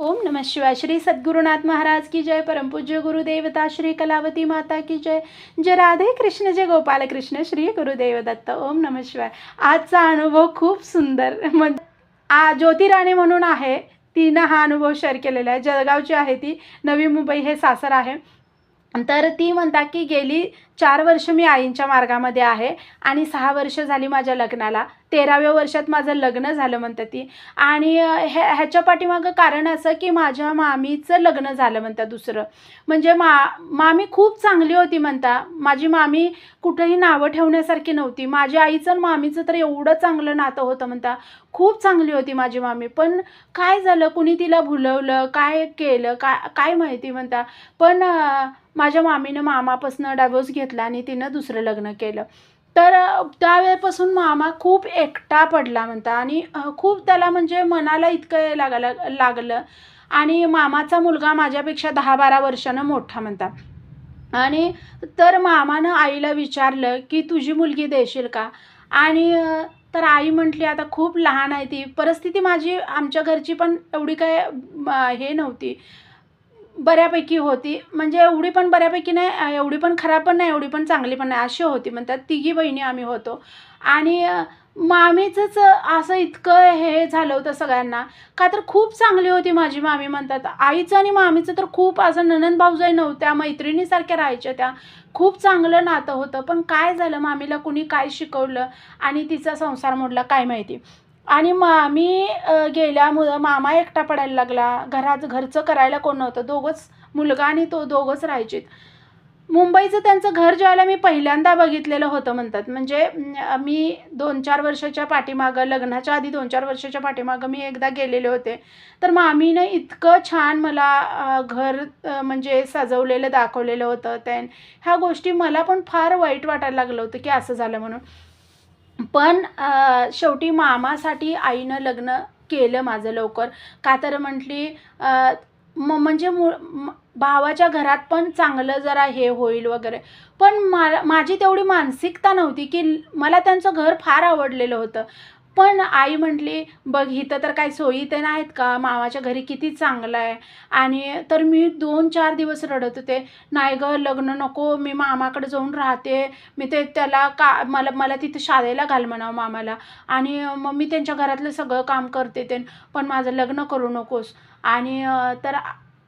ओम नमः शिवाय. श्री सद्गुरुनाथ महाराज की जय. परमपूज्य गुरुदेवता श्री कलावती माता की जय. जय राधे कृष्ण जय गोपाल कृष्ण श्री गुरुदेव दत्त. ओम नमः शिवाय. आजचा अनुभव खूप सुंदर. मग आ ज्योती राणे म्हणून आहे. तिनं हा अनुभव शेअर केलेला आहे. जळगावची आहे ती. नवी मुंबई हे सासर आहे. तर ती म्हणतात की गेली चार वर्ष मी आईंच्या मार्गामध्ये आहे आणि सहा वर्ष झाली माझ्या लग्नाला. तेराव्या वर्षात माझं लग्न झालं म्हणतात ती. आणि ह्या ह्याच्या पाठीमागं कारण असं की माझ्या मामीचं लग्न झालं म्हणतात दुसरं. म्हणजे मा मामी खूप चांगली होती म्हणता. माझी मामी कुठंही नावं ठेवण्यासारखी नव्हती. माझ्या आईचं आणि मामीचं तर एवढं चांगलं नातं होतं म्हणता. खूप चांगली होती माझी मामी. पण काय झालं? कुणी तिला भुलवलं? काय केलं? काय काय माहिती म्हणता. पण माझ्या मामीनं मामापासून डायव्होर्स घेतला आणि तिनं दुसरं लग्न केलं. तर त्यावेळेपासून मामा खूप एकटा पडला म्हणता आणि खूप त्याला म्हणजे मनाला इतकं लागायला लागलं. आणि मामाचा मुलगा माझ्यापेक्षा दहा बारा वर्षानं मोठा म्हणता. आणि तर मामानं आईला विचारलं की तुझी मुलगी देशील का? आणि तर आई म्हटली आता खूप लहान आहे ती. परिस्थिती माझी आमच्या घरची पण एवढी काय हे नव्हती. बऱ्यापैकी होती. म्हणजे एवढी पण बऱ्यापैकी नाही एवढी पण खराब पण नाही एवढी पण चांगली पण नाही अशी होती म्हणतात. तिघी बहिणी आम्ही होतो. आणि अ, मामीचंच असं इतकं हे झालं होतं सगळ्यांना. का तर खूप चांगली होती माझी मामी म्हणतात. आईचं आणि मामीचं तर खूप असं ननंद भाऊजाई नव्हत्या मैत्रिणीसारख्या राहायच्या त्या. खूप चांगलं नातं होतं. पण काय झालं? मामीला कुणी काय शिकवलं? आणि तिचा संसार मोडला काय माहिती? आणि मामी गेल्यामुळं मामा एकटा पडायला लागला. घरात घरचं करायला कोण नव्हतं. दोघंच मुलगा आणि तो दोघंच राहायचे मुंबईचं त्यांचं घर ज्यावेळेला मी पहिल्यांदा बघितलेलं होतं म्हणतात. म्हणजे मी दोन चार वर्षाच्या पाठीमागं लग्नाच्या आधी दोन चार वर्षाच्या पाठीमागं मी एकदा गेलेले होते. तर मामीनं इतकं छान मला घर म्हणजे सजवलेलं दाखवलेलं होतं. त्यान ह्या गोष्टी मला पण फार वाईट वाटायला लागलं होतं की असं झालं म्हणून. पण शेवटी मामासाठी आईनं लग्न केलं माझं लवकर. का तर म्हटली म म्हणजे मु भावाच्या घरात पण चांगलं जरा हे होईल वगैरे. पण मा माझी तेवढी मानसिकता नव्हती की मला त्यांचं घर फार आवडलेलं होतं. पण आई म्हटली बघ इथं तर काही सोयी ते नाहीत का? मामाच्या घरी किती चांगलं आहे. आणि तर मी दोन चार दिवस रडत होते. नाही गं लग्न नको मी मामाकडे जाऊन राहते. मी ते त्याला का मला मला तिथं शाळेला घाल म्हणावं मामाला. आणि मग मी त्यांच्या घरातलं सगळं काम करते ते पण माझं लग्न करू नकोस. आणि तर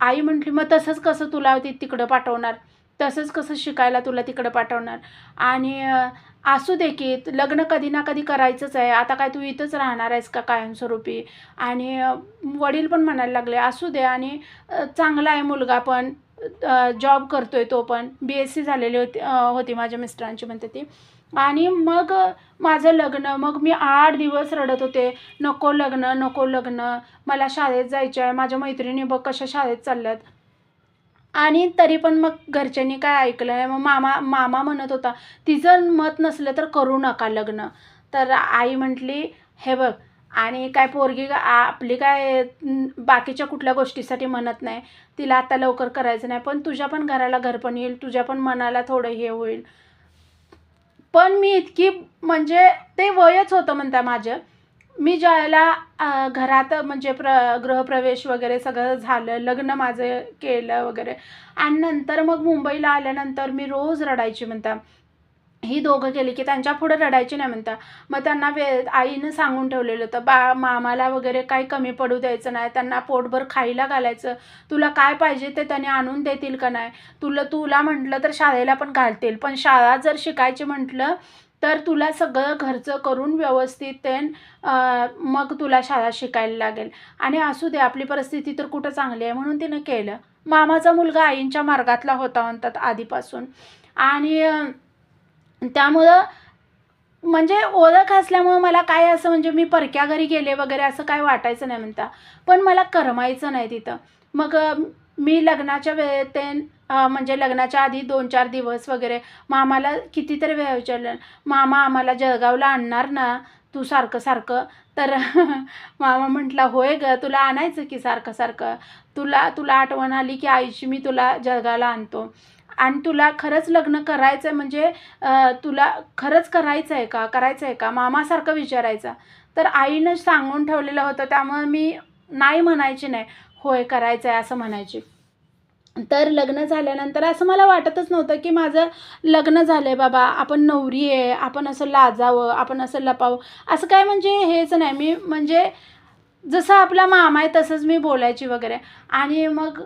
आई म्हटली मग तसंच कसं तुला ती तिकडं पाठवणार? तसंच कसं शिकायला तुला तिकडं पाठवणार? आणि असू दे की लग्न कधी ना कधी करायचंच आहे. आता काय तू इथंच राहणार आहेस का कायमस्वरूपी? आणि वडील पण म्हणायला लागले असू दे. आणि चांगला आहे मुलगा पण जॉब करतो आहे तो पण. बी एस सी झालेली होती होती माझ्या मिस्टरांची म्हणते ती. आणि मग माझं लग्न मग मी आठ दिवस रडत होते. नको लग्न नको लग्न. मला शाळेत जायचं आहे माझ्या मैत्रिणी बघ कशा शाळेत चालल्यात. आणि तरी पण मग घरच्यांनी काय ऐकलं नाही. मग मामा मामा म्हणत होता तिचं मत नसलं तर करू नका लग्न. तर आई म्हटली हे बघ आणि काय पोरगी आपली काय बाकीच्या कुठल्या गोष्टीसाठी म्हणत नाही. तिला आता लवकर करायचं नाही पण तुझ्या पण घराला घर पण येईल तुझ्या पण मनाला थोडं हे होईल. पण मी इतकी म्हणजे ते वयच होतं म्हणता माझं. मी ज्यावेळेला घरात म्हणजे प्र गृहप्रवेश वगैरे सगळं झालं लग्न माझं केलं वगैरे आणि नंतर मग मुंबईला आल्यानंतर मी रोज रडायची म्हणता. ही दोघं गेली की त्यांच्या पुढं रडायची नाही म्हणता. मग त्यांना वे आईनं सांगून ठेवलेलं होतं बा मामाला वगैरे काही कमी पडू द्यायचं नाही त्यांना पोटभर खायला घालायचं. तुला काय पाहिजे ते त्याने आणून देतील का नाही? तुला तुला म्हटलं तर शाळेला पण घालतील. पण शाळा जर शिकायची म्हटलं तर तुला सगळं घरचं करून व्यवस्थित ते मग तुला शाळा शिकायला लागेल. आणि असू दे आपली परिस्थिती तर कुठं चांगली आहे म्हणून तिनं केलं. मामाचा मुलगा आईंच्या मार्गातला होता म्हणतात आधीपासून. आणि त्यामुळं म्हणजे ओळख असल्यामुळं मला काय असं म्हणजे मी परक्या घरी गेले वगैरे असं काय वाटायचं नाही म्हणता. पण मला करमायचं नाही तिथं. मग मी लग्नाच्या वेळेत म्हणजे लग्नाच्या आधी दोन चार दिवस वगैरे मामाला कितीतरी वेळ विचारलं मामा आम्हाला जळगावला आणणार ना तू सारखं सारखं? तर मामा म्हटला होय ग तुला आणायचं की सारखं सारखं? तुला तुला आठवण आली की आईची मी तुला जळगावला आणतो. आणि तुला खरंच लग्न करायचं आहे म्हणजे तुला खरंच करायचं आहे का? करायचं आहे का? मामासारखं विचारायचा. तर आईनं सांगून ठेवलेलं होतं त्यामुळे मी नाही म्हणायची नाही. होय करायचं आहे असं म्हणायची. तर लग्न झाल्यानंतर असं मला वाटतच नव्हतं की माझं लग्न झालं आहे बाबा आपण नवरी आहे आपण असं लाजावं आपण असं लपावं. असं काय म्हणजे हेच नाही. मी म्हणजे जसं आपला मामा आहे तसंच मी बोलायची वगैरे. आणि मग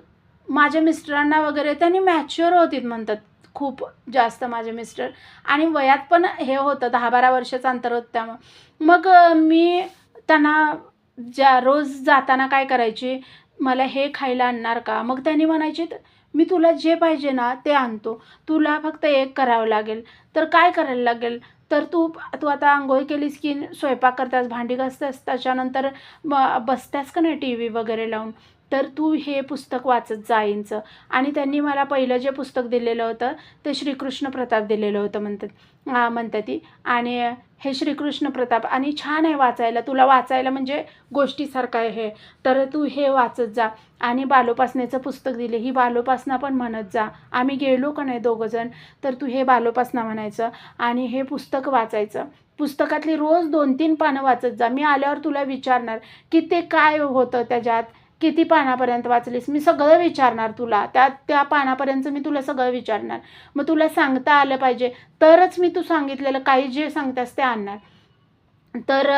माझ्या मिस्टरांना वगैरे त्यांनी मॅच्युअर होतीत म्हणतात खूप जास्त माझे मिस्टर. आणि वयात पण हे होतं दहा बारा वर्षाचं अंतर होतं त्यामुळं. मग मी त्यांना ज्या रोज जाताना काय करायची मला हे खायला आणणार का? मग त्यांनी म्हणायचे मी तुला जे पाहिजे ना ते आणतो. तुला फक्त एक करावं लागेल. तर काय करायला लागेल? तर तू तू आता आंघोळ केलीस की स्वयंपाक करतास भांडी घासतास त्याच्यानंतर ब बसतास का नाही टी व्ही वगैरे लावून? तर तू हे पुस्तक वाचत जाईंचं आणि त्यांनी मला पहिलं जे पुस्तक दिलेलं होतं ते श्रीकृष्ण प्रताप दिलेलं होतं म्हणतात. म्हणतात ती. आणि हे श्रीकृष्ण प्रताप आणि छान आहे वाचायला. तुला वाचायला म्हणजे गोष्टीसारखं आहे हे. तर तू हे वाचत जा. आणि बालोपासनेचं पुस्तक दिले. ही बालोपासना पण म्हणत जा. आम्ही गेलो का नाही दोघंजण? तर तू हे बालोपासना म्हणायचं आणि हे पुस्तक वाचायचं. पुस्तकातली रोज दोन तीन पानं वाचत जा. मी आल्यावर तुला विचारणार की ते काय होतं त्याच्यात? किती पानापर्यंत वाचलीस? मी सगळं विचारणार तुला. त्या त्या पानापर्यंत मी तुला सगळं विचारणार. मग तुला सांगता आलं पाहिजे. तरच मी तू सांगितलेलं काही जे सांगतास ते आणणार. तर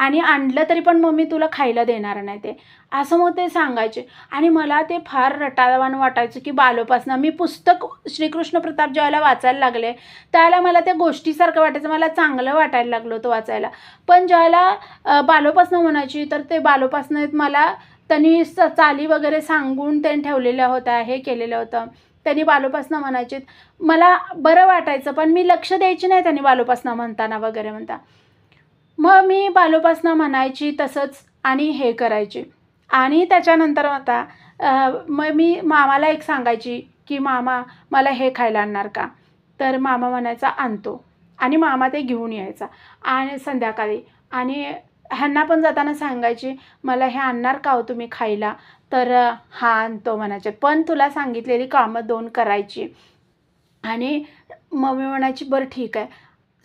आणि आणलं तरी पण मग मी तुला खायला देणार नाही ते. असं मग ते सांगायचे. आणि मला ते फार रटाळवाण वाटायचं की बालोपासनं. मी पुस्तक श्रीकृष्ण प्रताप ज्यावेळेला वाचायला लागले त्यावेळेला मला त्या गोष्टीसारखं वाटायचं. मला चांगलं वाटायला लागलं होतं वाचायला. पण ज्यावेळेला बालोपासनं म्हणायची तर ते बालोपासनं मला त्यांनी स चाली वगैरे सांगून त्यांनी ठेवलेल्या होत्या हे केलेलं होतं. त्यांनी बालोपासना म्हणायचे मला बरं वाटायचं पण मी लक्ष द्यायची नाही त्यांनी बालोपासना म्हणताना वगैरे म्हणता. मग मी बालोपासना म्हणायची तसंच आणि हे करायची. आणि त्याच्यानंतर आता मग मी मामाला एक सांगायची की मामा मला हे खायला आणणार का? तर मामा म्हणायचा आणतो. आणि मामा ते घेऊन यायचा. आणि संध्याकाळी. आणि ह्यांना पण जाताना सांगायची मला हे आणणार का हो तुम्ही खायला? तर हा आणतो म्हणायचे. पण तुला सांगितलेली कामं दोन करायची. आणि मम्मी म्हणायची बरं ठीक आहे.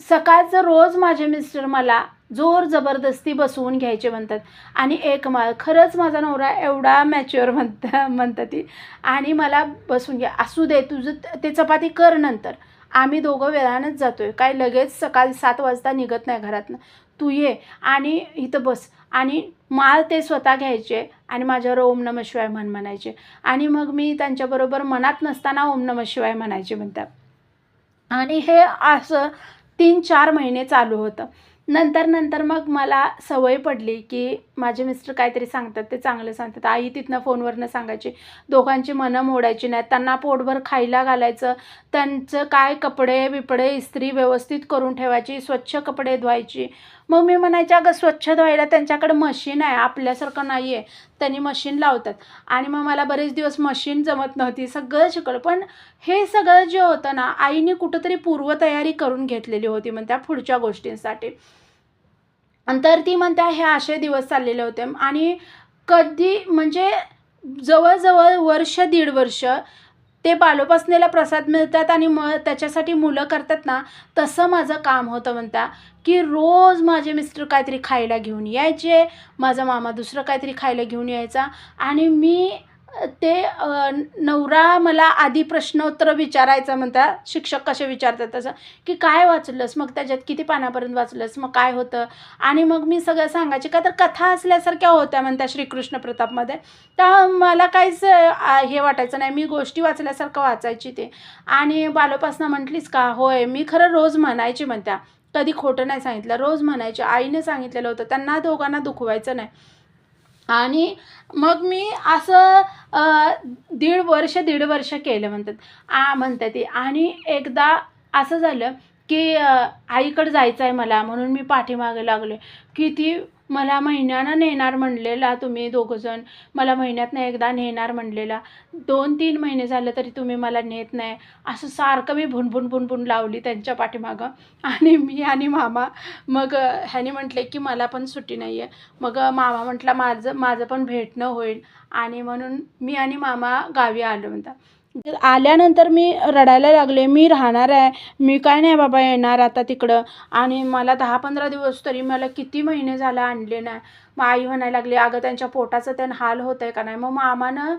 सकाळचं रोज माझे मिस्टर मला जोर जबरदस्ती बसवून घ्यायचे म्हणतात. आणि एक मा खरंच माझा नवरा एवढा मॅच्युअर म्हणता म्हणतात. ती आणि मला बसून घ्या असू दे तुझं ते चपाती कर नंतर. आम्ही दोघं वेळानंच जातो आहे काय लगेच सकाळी सात वाजता निघत नाही घरातनं. तू ये आणि इथं बस. आणि माळ ते स्वतः घ्यायचे आणि माझ्यावर ओम नम शिवाय म्हण म्हणायचे. आणि मग मी त्यांच्याबरोबर मनात नसताना ओम नम शिवाय म्हणायचे म्हणतात. आणि हे असं तीन चार महिने चालू होतं. नंतर नंतर मग मला सवय पडली की माझे मिस्टर काहीतरी सांगतात ते चांगलं सांगतात. आई तिथनं फोनवरनं सांगायची. दोघांची मनं मोडायची नाहीत. त्यांना पोटभर खायला घालायचं. त्यांचं काय कपडे बिपडे इस्त्री व्यवस्थित करून ठेवायची स्वच्छ कपडे धुवायची. मग मी म्हणायचे अगं स्वच्छ धुवायला त्यांच्याकडे मशीन आहे आपल्यासारखं नाही आहे त्यांनी मशीन लावतात. आणि मग मला बरेच दिवस मशीन जमत नव्हती सगळं शिकलं पण हे सगळं जे होतं ना आईने कुठंतरी पूर्वतयारी करून घेतलेली होती म्हणत्या पुढच्या गोष्टींसाठी. तर ती म्हणत्या हे असे दिवस चाललेले होते. आणि कधी म्हणजे जवळजवळ वर्ष दीड वर्ष ते बालोपासनेला प्रसाद मिळतात आणि मग त्याच्यासाठी मुलं करतात ना तसं माझं काम होतं म्हणता की रोज माझे मिस्टर काहीतरी खायला घेऊन यायचे माझा मामा दुसरं काहीतरी खायला घेऊन यायचा आणि मी ते नवरा मला आधी प्रश्नोत्तर विचारायचा म्हणता शिक्षक कसे विचारतात तसं की काय वाचलंस? मग त्याच्यात किती पानापर्यंत वाचलंस? मग काय होतं? आणि मग मी सगळं सांगायचे का तर कथा असल्यासारख्या होत्या म्हणत्या श्रीकृष्ण प्रतापमध्ये. तर मला काहीच हे वाटायचं नाही. मी गोष्टी वाचल्यासारखं वाचायची ते. आणि बालोपासनं म्हटलीस का? होय मी खरं रोज म्हणायची म्हणत्या कधी खोटं नाही सांगितलं. रोज म्हणायची. आईने सांगितलेलं होतं. त्यांना दोघांना दुखवायचं नाही. आणि मग मी असं दीड वर्ष दीड वर्ष केलं म्हणतात. आ म्हणतात ते. आणि एकदा असं झालं की आईकडं जायचं आहे मला म्हणून मी पाठीमागे लागले. की ती मला महिन्यानं नेणार म्हणलेला तुम्ही दोघंजण. मला महिन्यातनं एकदा नेणार म्हणलेला. दोन तीन महिने झालं तरी तुम्ही मला नेत नाही. असं सारखं मी भुनभुन भुनभुन लावली त्यांच्या पाठीमागं. आणि मी आणि मामा मग ह्याने म्हटले की मला पण सुट्टी नाही आहे मग मामा म्हटला माझं माझं पण भेटणं होईल. आणि म्हणून मी आणि मामा गावी आलो म्हणता. आल्यानंतर मी रडायला लागले मी राहणार आहे मी काय नाही बाबा येणार आता तिकडं. आणि मला दहा पंधरा दिवस तरी मला किती महिने झाला आणले नाही. मग आई म्हणायला लागली अगं त्यांच्या पोटाचं त्यानं हाल होत आहे का नाही? मग मामानं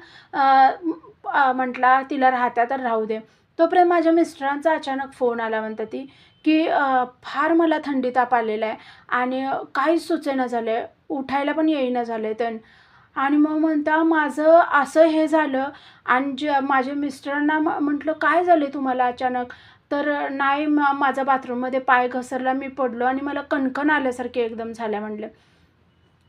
म्हटला तिला राहत्या तर राहू दे. तोपर्यंत माझ्या मिस्टरांचा अचानक फोन आला म्हणतात ती की फार मला थंडी ताप आलेला आहे आणि काहीच सुचेना झालं आहे उठायला पण येईना झालं आहे त्यान आणि मग म्हणता माझं असं हे झालं आणि जे माझ्या मिस्टरांना म म्हटलं काय झालं तुम्हाला अचानक? तर नाही मा माझा बाथरूममध्ये पाय घसरला मी पडलो आणि मला कणकण आल्यासारखे एकदम झाल्या म्हटलं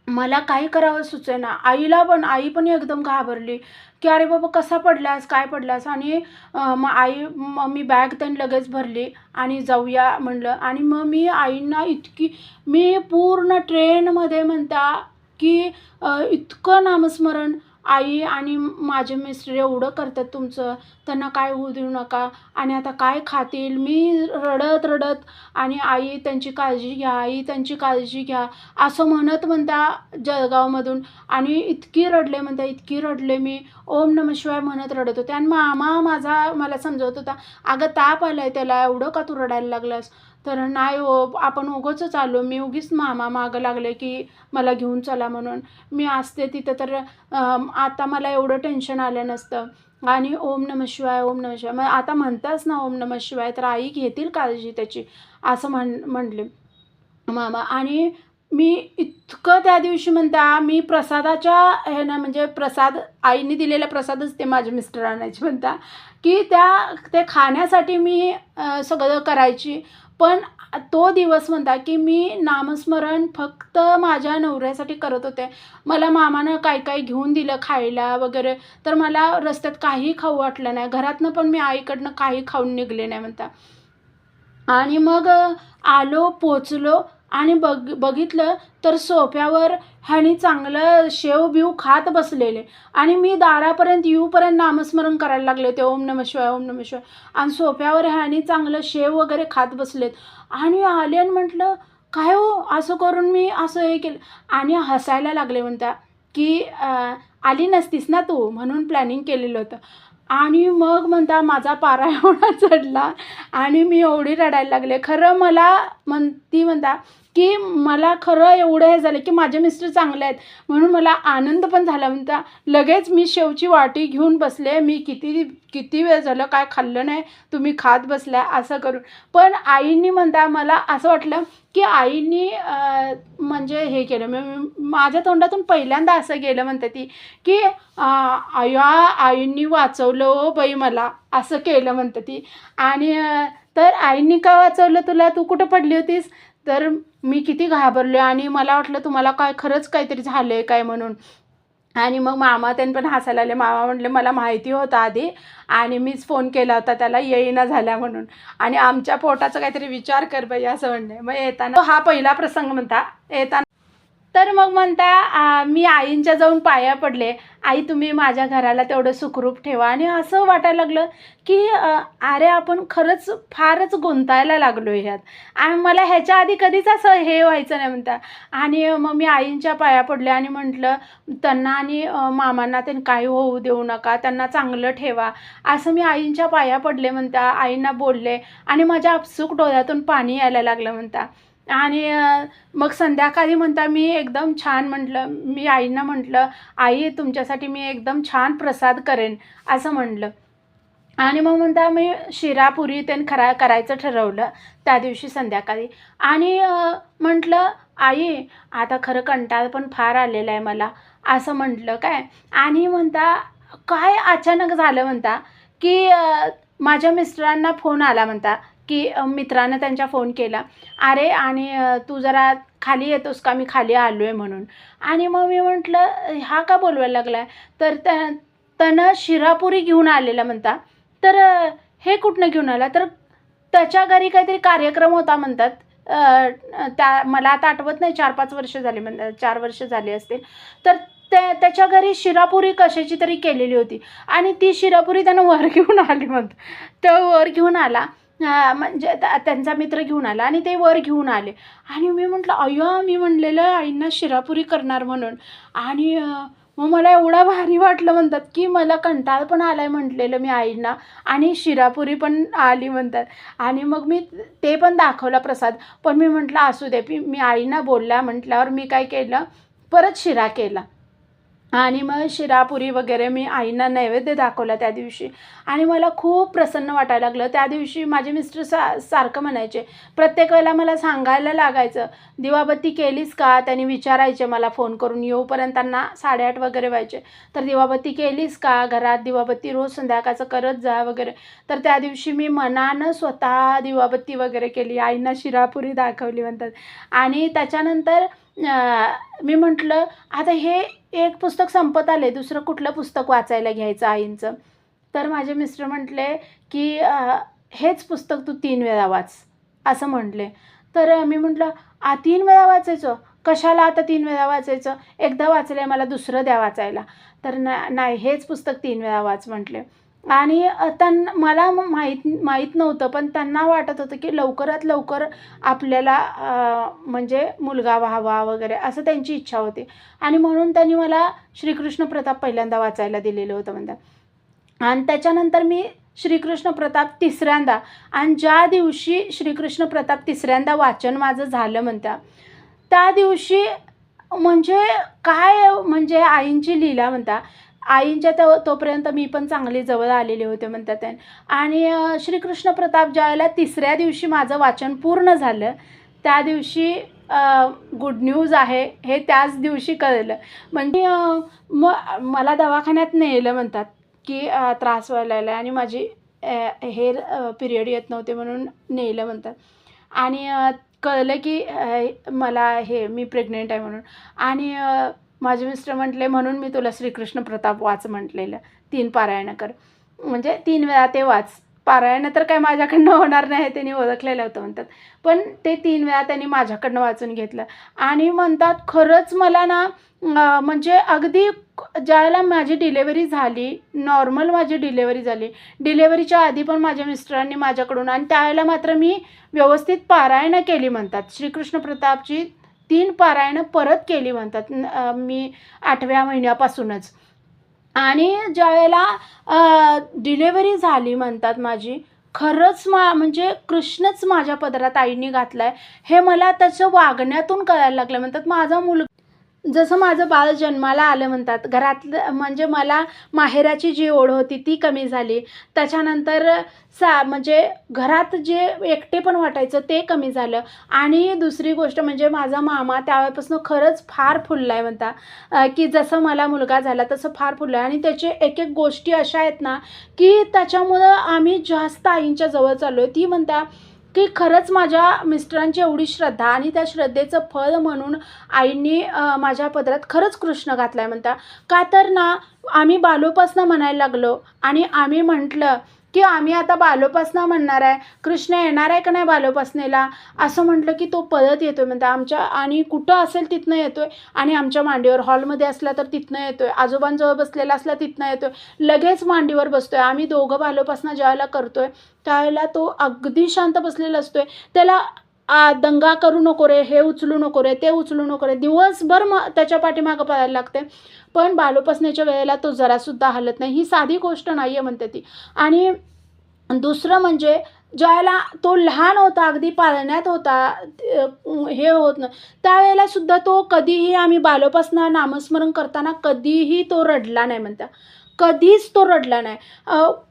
मला काही करावं सुचेना. आईला पण आई पण एकदम घाबरली की अरे बाबा कसा पडलास? काय पडलास? आणि मग आई मग मी बॅग त्यांनी लगेच भरली आणि जाऊया म्हणलं. आणि मग मी आईंना इतकी मी पूर्ण ट्रेनमध्ये म्हणता की इतकं नामस्मरण आई आणि माझे मिस्टर एवढं करतात तुमचं त्यांना काय होऊ देऊ नका आणि आता काय खातील? मी रडत रडत आणि आई त्यांची काळजी घ्या आई त्यांची काळजी घ्या असं म्हणत म्हणता जळगावमधून आणि इतकी रडले म्हणता इतकी रडले मी ओम नम शिवाय म्हणत रडत होते. आणि मामा माझा मला समजवत होता अगं ताप आलाय त्याला एवढं का तू रडायला लागलास? तर नाही हो आपण उगंच आलो. मी उगीच मामा मागं लागले की मला घेऊन चला म्हणून. मी असते तिथं तर आता मला एवढं टेन्शन आलं नसतं. आणि ओम नम शिवाय ओम नम शिवाय. मग आता म्हणताच ना ओम नम शिवाय तर आई घेतील काळजी त्याची असं म्हण म्हणले मामा आणि मी इतकं त्या दिवशी म्हणता मी प्रसादाच्या ह्यानं म्हणजे प्रसाद आईने दिलेला प्रसादच ते माझे मिस्टर आणायचे म्हणता की त्या ते खाण्यासाठी मी सगळं करायची. पण तो दिवस म्हणता की मी नामस्मरण फक्त माझ्या नवऱ्यासाठी करत होते. मला मामानं काय काय घेऊन दिलं खायला वगैरे तर मला रस्त्यात काही खाऊ वाटलं नाही. घरातनं पण मी आईकडनं काही खाऊन निघले नाही म्हणता. आणि मग आलो पोचलो आणि बघ बघितलं तर सोफ्यावर ह्यानी चांगलं शेव बिव खात बसलेले. आणि मी दारापर्यंत येऊपर्यंत नामस्मरण करायला लागले होते. ओम नम शिवाय ओम नम शिवाय. आणि सोफ्यावर ह्यानी चांगलं शेव वगैरे खात बसलेत. आणि आले आणि म्हटलं काय हो असं करून मी असं हे केलं? आणि हसायला लागले म्हणता की आली नसतीस ना तू? म्हणून प्लॅनिंग केलेलं होतं. आणि मग म्हणता माझा पारा एवढा चढला आणि मी एवढी रडायला लागले. खरं मला म्हण ती म्हणता की मला खरं एवढं हे झालं की माझे मिस्टर चांगले आहेत. म्हणून मला आनंद पण झाला. म्हणता लगेच मी शेवची वाटी घेऊन बसले. मी किती किती वेळ झालं काय खाल्लं नाही. तुम्ही खात बसल्या असं करून. पण आईनी म्हणता मला असं वाटलं की आईनी म्हणजे हे केलं. म- माझ्या तोंडातून पहिल्यांदा असं गेलं म्हणते ती की अं, आया आईंनी वाचवलं ओ बाई मला असं केलं म्हणते ती. आणि तर आईंनी का वाचवलं तुला? तू कुठं पडली होतीस? तर मी किती घाबरले आणि मला वाटलं तुम्हाला काय खरंच काहीतरी झालं आहे काय म्हणून. आणि मग मामा त्यांनी पण हसायला आले मामा म्हटले मला माहिती होतं आधी आणि मीच फोन केला होता त्याला येईना झाल्या म्हणून. आणि आमच्या पोटाचा काहीतरी विचार कर बाई असं म्हणणे मग येताना हा पहिला प्रसंग म्हणता येताना तर मग म्हणता मी आईंच्या जाऊन पाया पडले. आई तुम्ही माझ्या घराला तेवढं सुखरूप ठेवा. आणि असं वाटायला लागलं की अरे आपण खरंच फारच गुंतायला लागलो ह्यात. आणि मला ह्याच्या आधी कधीच असं हे व्हायचं नाही म्हणता. आणि मग मी आईंच्या पाया पडले आणि म्हटलं त्यांना आणि मामांना त्यांनी काही होऊ देऊ नका. त्यांना चांगलं ठेवा. असं मी आईंच्या पाया पडले म्हणता. आईंना बोलले आणि माझ्या आपसूक डोळ्यातून पाणी यायला लागलं म्हणता. आणि मग संध्याकाळी म्हणता मी एकदम छान म्हटलं मी आईंना म्हटलं आई तुमच्यासाठी मी एकदम छान प्रसाद करेन असं म्हटलं आणि मग म्हणता मी शिरापुरी ते खरा करायचं ठरवलं त्या दिवशी संध्याकाळी. आणि म्हटलं आई आता खरं कंटाळ पण फार आलेला आहे मला असं म्हटलं काय. आणि म्हणता काय अचानक झालं म्हणता की माझ्या मिस्टरांना फोन आला म्हणता की मित्रानं त्यांच्या फोन केला अरे आणि तू जरा खाली येतोस का? मी खाली आलो आहे म्हणून. आणि मग मी म्हटलं हा का बोलवायला लागला आहे तर त्या त्यानं शिरापुरी घेऊन आलेला म्हणता. तर हे कुठनं घेऊन आला? तर त्याच्या घरी काहीतरी कार्यक्रम होता म्हणतात. त्या मला आता आठवत नाही चार पाच वर्ष झाले म्हणतात चार वर्ष झाली असतील. तर त्या त्याच्या घरी शिरापुरी कशाची तरी केलेली होती. आणि ती शिरापुरी त्यानं वर घेऊन आली म्हणतो. तो वर घेऊन आला. म्हणजे त्या- त्यांचा मित्र घेऊन आला आणि ते वर घेऊन आले. आणि मी म्हटलं अय्या मी म्हणलेलं आईंना शिरापुरी करणार म्हणून. आणि मग मला एवढा भारी वाटलं म्हणतात की मला कंटाळ पण आलाय म्हटलेलं मी आईंना. आणि शिरापुरी पण आली म्हणतात. आणि मग मी ते पण दाखवला प्रसाद. पण मी म्हटलं असू दे मी मी आईंना बोलला म्हटल्यावर मी काय केलं? परत शिरा केला. आणि मग शिरापुरी वगैरे मी आईंना नैवेद्य दाखवला त्या दिवशी. आणि मला खूप प्रसन्न वाटायला लागलं. त्या दिवशी माझे मिस्टर सा सारखं म्हणायचे प्रत्येक वेळेला मला सांगायला लागायचं दिवाबत्ती केलीस का? त्यांनी विचारायचे मला फोन करून. येऊपर्यंत त्यांना साडेआठ वगैरे व्हायचे. तर दिवाबत्ती केलीस का? घरात दिवाबत्ती रोज संध्याकाळचं करत जा वगैरे. तर त्या दिवशी मी मनानं स्वतः दिवाबत्ती वगैरे केली. आईंना शिरापुरी दाखवली म्हणतात. आणि त्याच्यानंतर मी म्हटलं आता हे एक पुस्तक संपत आले दुसरं कुठलं पुस्तक वाचायला घ्यायचं आईंचं? तर माझे मिस्टर म्हटले की हेच पुस्तक तू तीन वेळा वाच असं म्हटले. तर मी म्हटलं आ तीन वेळा वाचायचं? कशाला आता तीन वेळा वाचायचं? एकदा वाचलं आहे मला दुसरं द्या वाचायला. तर ना नाही हेच पुस्तक तीन वेळा वाच म्हटले. आणि त्यां त्यांना मला माहीत माहीत नव्हतं पण त्यांना वाटत होतं की लवकरात लवकर आपल्याला म्हणजे मुलगा व्हावा वगैरे असं त्यांची इच्छा होती. आणि म्हणून त्यांनी मला श्रीकृष्ण प्रताप पहिल्यांदा वाचायला दिलेलं होतं म्हणतात. आणि त्याच्यानंतर मी श्रीकृष्ण प्रताप तिसऱ्यांदा आणि ज्या दिवशी श्रीकृष्ण प्रताप तिसऱ्यांदा वाचन माझं झालं म्हणत्या त्या दिवशी म्हणजे काय म्हणजे आईंची लीला म्हणता आईंच्या तो तोपर्यंत मी पण चांगली जवळ आलेले होते म्हणतात ते. आणि श्रीकृष्ण प्रताप ज्यावेळेला तिसऱ्या दिवशी माझं वाचन पूर्ण झालं त्या दिवशी गुड न्यूज आहे हे त्याच दिवशी कळलं. म्हणजे मग मला दवाखान्यात नेलं म्हणतात की त्रास व्हायला लागला आणि माझी हे पिरियड येत नव्हते म्हणून नेलं म्हणतात. आणि कळलं की मला हे मी प्रेग्नेंट आहे म्हणून. आणि माझे मिस्टर म्हटले म्हणून मी तुला श्रीकृष्ण प्रताप वाच म्हटलेलं. तीन पारायणं कर. म्हणजे तीन वेळा ते वाच. पारायणं तर काय माझ्याकडनं होणार नाही हे त्यांनी ओळखलेलं होतं म्हणतात. पण ते तीन वेळा त्यांनी माझ्याकडनं वाचून घेतलं. आणि म्हणतात खरंच मला ना म्हणजे अगदी ज्यावेळेला माझी डिलेवरी झाली नॉर्मल माझी डिलेवरी झाली डिलेवरीच्या आधी पण माझ्या मिस्टरांनी माझ्याकडून आणि त्यावेळेला मात्र मी व्यवस्थित पारायणं केली म्हणतात. श्रीकृष्ण प्रतापची तीन पारायणं परत केली म्हणतात. मी आठव्या महिन्यापासूनच. आणि ज्यावेळेला डिलेवरी झाली म्हणतात माझी खरंच मा म्हणजे कृष्णच माझ्या पदरात आईने घातला आहे हे मला त्याचं वागण्यातून कळायला लागलं. म्हणतात माझा मुलगा जसं माझं बाळ जन्माला आलं म्हणतात घरातलं म्हणजे मला माहेराची जी ओढ होती ती कमी झाली. त्याच्यानंतर सा म्हणजे घरात जे एकटे पण वाटायचं ते कमी झालं. आणि दुसरी गोष्ट म्हणजे माझा मामा त्यावेळेपासून खरंच फार फुलला आहे म्हणता की जसं मला मुलगा झाला तसं फार फुललं आहे आणि त्याचे एक एक गोष्टी अशा आहेत ना की त्याच्यामुळं आम्ही जास्त आईंच्या जवळ चाललो आहे ती म्हणता की खरंच माझ्या मिस्टरांची एवढी श्रद्धा आणि त्या श्रद्धेचं फळ म्हणून आईंनी माझ्या पदरात खरंच कृष्ण घातला आहे म्हणता. का तर ना आम्ही बालोपासनं म्हणायला लागलो आणि आम्ही म्हटलं की आम्ही आता बालोपासना म्हणणार आहे? कृष्ण येणार आहे का नाही बालोपासनेला? असं म्हटलं की तो पळत येतोय. म्हणता आमच्या आणि कुठं असेल तिथनं येतोय. आणि आमच्या मांडीवर हॉलमध्ये असला तर तिथनं येतोय. आजोबांजवळ बसलेला असला तिथनं येतोय. लगेच मांडीवर बसतोय. आम्ही दोघं बालोपासना ज्यावेळेला करतोय त्यावेळेला तो अगदी शांत बसलेला असतोय. त्याला आ, दंगा करू नको रे. हे उचलू नको रे. ते उचलू नको रे. दिवसभर मग त्याच्या पाठीमागं पळायला लागते पण बालोपासनेच्या वेळेला तो जरासुद्धा हलत नाही. ही साधी गोष्ट नाही आहे म्हणते ती. आणि दुसरं म्हणजे ज्यावेळेला तो लहान होता अगदी पाळण्यात होता हे होत न त्यावेळेला सुद्धा तो कधीही आम्ही बालोपासनं नामस्मरण करताना कधीही तो रडला नाही म्हणता. कधीच तो रडला नाही.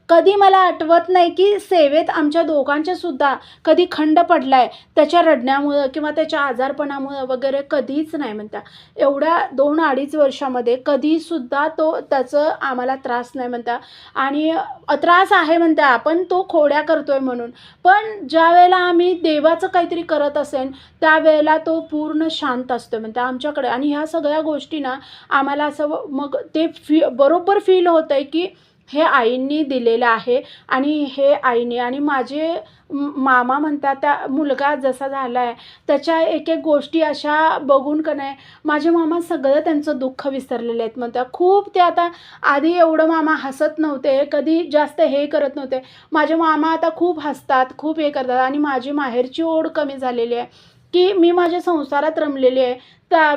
कधी मला आठवत नाही की सेवेत आमच्या दोघांच्या सुद्धा कधी खंड पडला आहे त्याच्या रडण्यामुळं किंवा त्याच्या आजारपणामुळं वगैरे कधीच नाही म्हणता. एवढ्या दोन अडीच वर्षामध्ये कधीसुद्धा तो त्याचं आम्हाला त्रास नाही म्हणता. आणि त्रास आहे म्हणता आपण तो खोड्या करतो आहे म्हणून. पण ज्या वेळेला आम्ही देवाचं काहीतरी करत असेल त्यावेळेला तो पूर्ण शांत असतो म्हणते आमच्याकडे. आणि ह्या सगळ्या गोष्टी ना आम्हाला असं मग ते फी बरोबर फील होतं आहे की हे आईंनी दिलेलं आहे. आणि हे आईने आणि माझे मामा म्हणतात त्या मुलगा जसा झाला आहे त्याच्या एक एक गोष्टी अशा बघून का नाही माझे मामा सगळं त्यांचं दुःख विसरलेले आहेत. म्हणतात खूप ते आता आधी एवढं मामा हसत नव्हते कधी जास्त हे करत नव्हते. माझे मामा आता खूप हसतात खूप हे करतात आणि माझी माहेरची ओढ कमी झालेली आहे. की मी माझ्या संसारात रमलेली आहे. त्या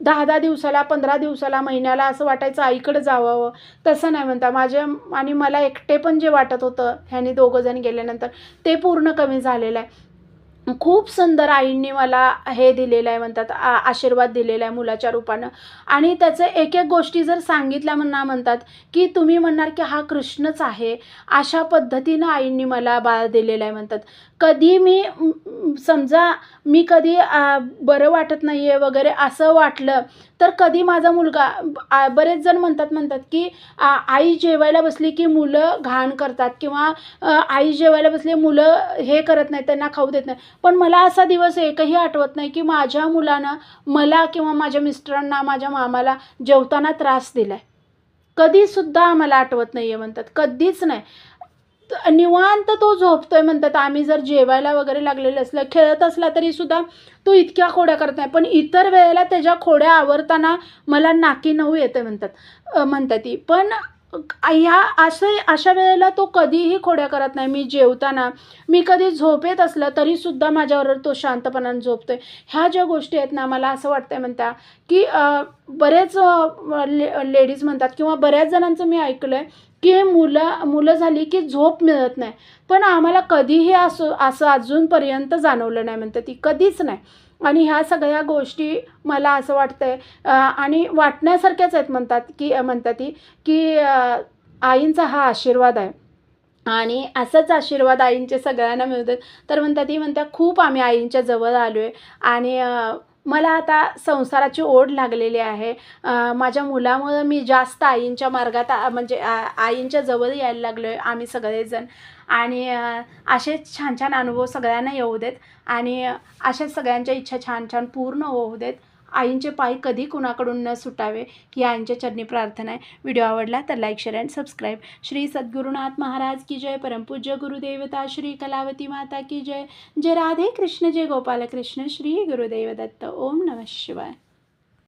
दहा दहा दिवसाला पंधरा दिवसाला महिन्याला असं वाटायचं आईकडे जावावं तसं नाही म्हणता. माझ्या आणि मला एकटे पण जे वाटत होतं ह्याने दोघं जण गेल्यानंतर ते पूर्ण कमी झालेलं आहे. खूप सुंदर आईंनी मला हे दिलेलं आहे म्हणतात आशीर्वाद दिलेला आहे मुलाच्या रूपानं. आणि त्याचं एक एक गोष्टी जर सांगितल्या म्हणा म्हणतात की तुम्ही म्हणणार की हा कृष्णच आहे अशा पद्धतीनं आईंनी मला बाळ दिलेलं आहे म्हणतात. कधी मी समजा मी कधी बरं वाटत नाही आहे वगैरे असं वाटलं तर कधी माझा मुलगा बरेच जण म्हणतात म्हणतात की आ, आई जेवायला बसली की मुलं घाण करतात किंवा आई जेवायला बसली मुलं हे करत नाही त्यांना खाऊ देत नाही पण मला असा दिवस एकही आठवत नाही की माझ्या मुलानं मला किंवा माझ्या मिस्टरांना माझ्या मामाला जेवताना त्रास दिला आहे कधीसुद्धा आम्हाला आठवत नाही आहे म्हणतात. कधीच नाही. निवांत तो झोपतोय म्हणतात आम्ही जर जेवायला वगैरे लागलेलं असलं खेळत असला तरी सुद्धा तो इतक्या खोड्या करत नाही पण इतर वेळेला त्याच्या खोड्या आवरताना मला नाकी नऊ येते म्हणतात म्हणतात ती. पण ह्या असं अशा वेळेला तो कधीही खोड्या करत नाही. मी जेवताना मी कधी झोपेत असलं तरीसुद्धा माझ्याबरोबर तो शांतपणाने झोपतोय. ह्या ज्या गोष्टी आहेत ना मला असं वाटतंय म्हणता की बरेच ले लेडीज म्हणतात किंवा बऱ्याच जणांचं मी ऐकलं आहे की मुलं मुलं झाली की झोप मिळत नाही. पण आम्हाला कधीही असं असं अजूनपर्यंत जाणवलं नाही म्हणते ती. कधीच नाही. आणि ह्या सगळ्या गोष्टी मला असं वाटतं आहे आणि वाटण्यासारख्याच आहेत म्हणतात की म्हणतात ती की आईंचा हा आशीर्वाद आहे. आणि असंच आशीर्वाद आईंचे सगळ्यांना मिळतात तर म्हणतात ती म्हणतात खूप आम्ही आईंच्या जवळ आलो आहे आणि मला आता संसाराची ओढ लागलेली आहे. माझ्या मुलामुळं मी जास्त आईंच्या मार्गात म्हणजे आ- म्हणजे आईंच्या जवळ यायला लागलो आहे आम्ही सगळेजण. आणि असे छान छान अनुभव सगळ्यांना येऊ देत. आणि अशा सगळ्यांच्या इच्छा छान छान पूर्ण होऊ देत. आईंचे पाय कधी कुणाकडून न सुटावे ही आईंच्या चरणी प्रार्थना आहे. व्हिडिओ आवडला तर like share and subscribe Shri Sadgurunath Maharaj की जय. परमपूज्य गुरुदेवता श्री कलावती माता की जय. जय राधे कृष्ण जय गोपाल कृष्ण श्री गुरुदेव दत्त. ओम नमः शिवाय.